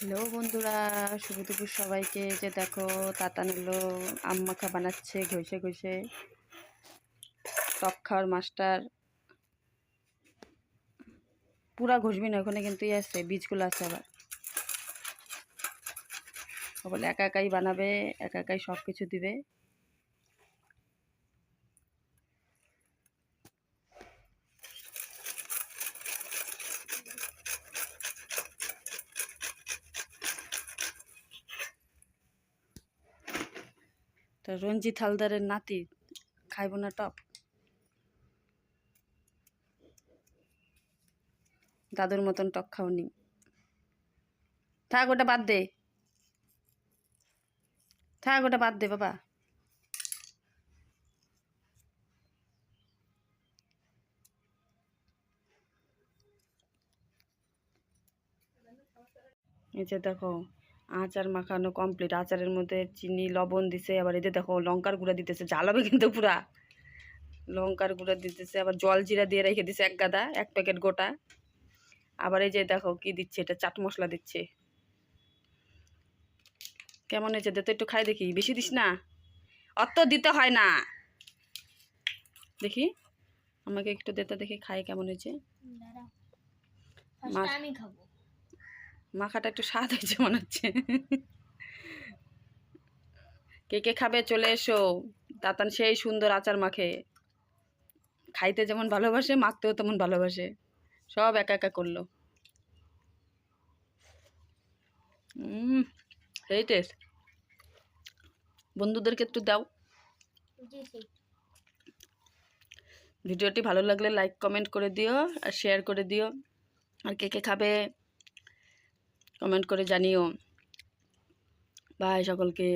Hello বন্ধুরা, শুভ দুপুর সবাইকে। যে দেখো তাতান হলো আম মাখা বানাচ্ছে, ঘষে ঘষে। টক খাওয়ার মাস্টার। পুরা ঘষবি না, ওখানে কিন্তু ইয়ে আছে, বীজগুলো আছে আবার। বলে একা একাই বানাবে, একা একাই সব কিছু দিবে। রঞ্জিত হালদারের নাতি, খাইব না টক দাদুর মতন টক খাওনি। থাক, ওটা বাদ দে। থাক, ওটা বাদ দে, বাবা। এই যে দেখো আচার মাখানো কমপ্লিট আচারের মধ্যে চিনি লবণ দিছে আবার এতে দেখো লঙ্কার গুঁড়া দিতেছে জ্বালাবে কিন্তু পুরা। লঙ্কার গুঁড়া দিতেছে আবার জল জিরা দিয়ে রেখে দিছে এক গাদা এক প্যাকেট গোটা। আবার এই যে দেখো কি দিচ্ছে এটা চাট মশলা দিচ্ছে। কেমন হয়েছে? দে তো একটু খাই দেখি। বেশি দিস না? অত দিতে হয় না। দেখি আমাকে একটু দেতে দেখি খাই কেমন হয়েছে। আমি খাব। মাখাটা একটু স্বাদ হয়েছে মনে হচ্ছে। কে কে খাবে চলে এসো। তাতান সেই সুন্দর আচার মাখে। খাইতে যেমন ভালোবাসে মাখতেও তেমন ভালোবাসে। সব একা একা করল। হুম সেই টেস্ট বন্ধুদেরকে একটু দাও। ভিডিওটি ভালো লাগলে লাইক কমেন্ট করে দিও আর শেয়ার করে দিও। আর কে কে খাবে কমেন্ট করে জানিও। বাই সকলকে।